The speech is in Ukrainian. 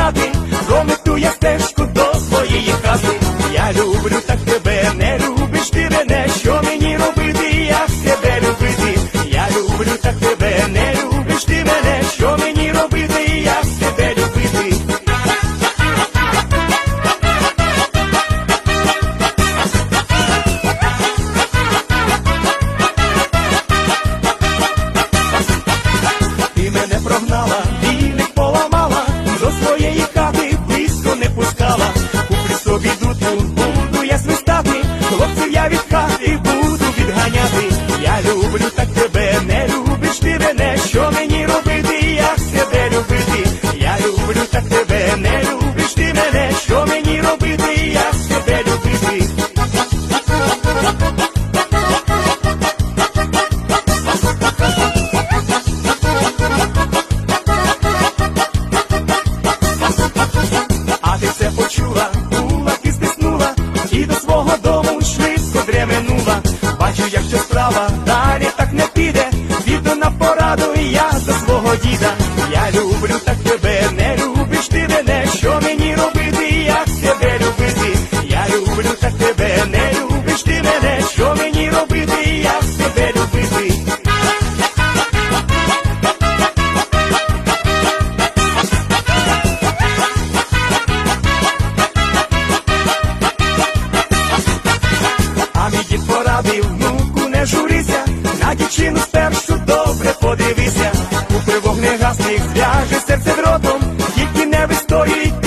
стати, Комету я стежку до своєї хати. Я люблю так тебе, не любиш ти мене. я від хати буду відганяти. Я люблю так тебе, не любиш ти мене, що мені робити? причину що добре подивися, у тривог не гасних зв'яже серце в родом, тільки не вистоїть.